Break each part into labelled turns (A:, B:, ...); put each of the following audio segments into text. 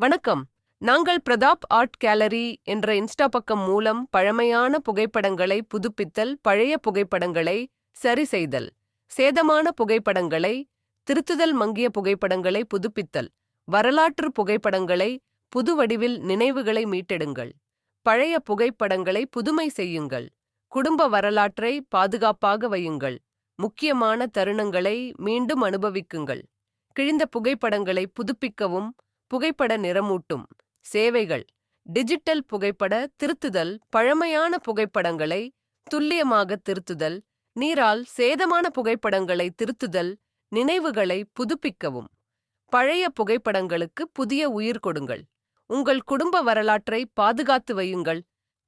A: வணக்கம். நாங்கள் Pratap art gallery என்ற இன்ஸ்டா பக்கம் மூலம் பழமையான புகைப்படங்களை புதுப்பித்தல் பழைய புகைப்படங்களை சரி செய்தல் சேதமான புகைப்படங்களை திருத்துதல் மங்கிய புகைப்படங்களை புதுப்பித்தல் வரலாற்று புகைப்படங்களை புது வடிவில் நினைவுகளை மீட்டெடுங்கள் பழைய புகைப்படங்களை புதுமை செய்யுங்கள் குடும்ப வரலாற்றை பாதுகாப்பாக வையுங்கள் முக்கியமான தருணங்களை மீண்டும் அனுபவிக்குங்கள் கிழிந்த புகைப்படங்களை புதுப்பிக்கவும் புகைப்பட நிறமூட்டும் சேவைகள். டிஜிட்டல் புகைப்பட திருத்துதல் பழமையான புகைப்படங்களை துல்லியமாக திருத்துதல் நீரால் சேதமான புகைப்படங்களை திருத்துதல் நினைவுகளை புதுப்பிக்கவும். பழைய புகைப்படங்களுக்கு புதிய உயிர் கொடுங்கள். உங்கள் குடும்ப வரலாற்றை பாதுகாத்து வையுங்கள்.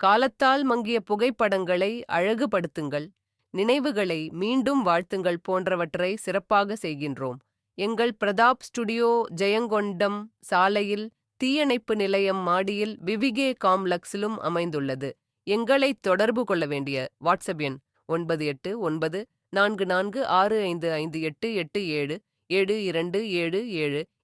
A: காலத்தால் மங்கிய புகைப்படங்களை அழகுபடுத்துங்கள். நினைவுகளை மீண்டும் வாழ்த்துங்கள் போன்றவற்றை சிறப்பாக செய்கின்றோம். எங்கள் பிரதாப் ஸ்டுடியோ ஜெயங்கொண்டம் சாலையில் தீயணைப்பு நிலையம் மாடியில் விவிகே காம்ப்ளெக்ஸிலும் அமைந்துள்ளது. எங்களை தொடர்பு கொள்ள வேண்டிய வாட்ஸ்அப் எண் ஒன்பது எட்டு ஒன்பது நான்கு நான்கு ஆறு ஐந்து ஐந்து எட்டு எட்டு ஏழு ஏழு இரண்டு ஏழு ஏழு ஏழு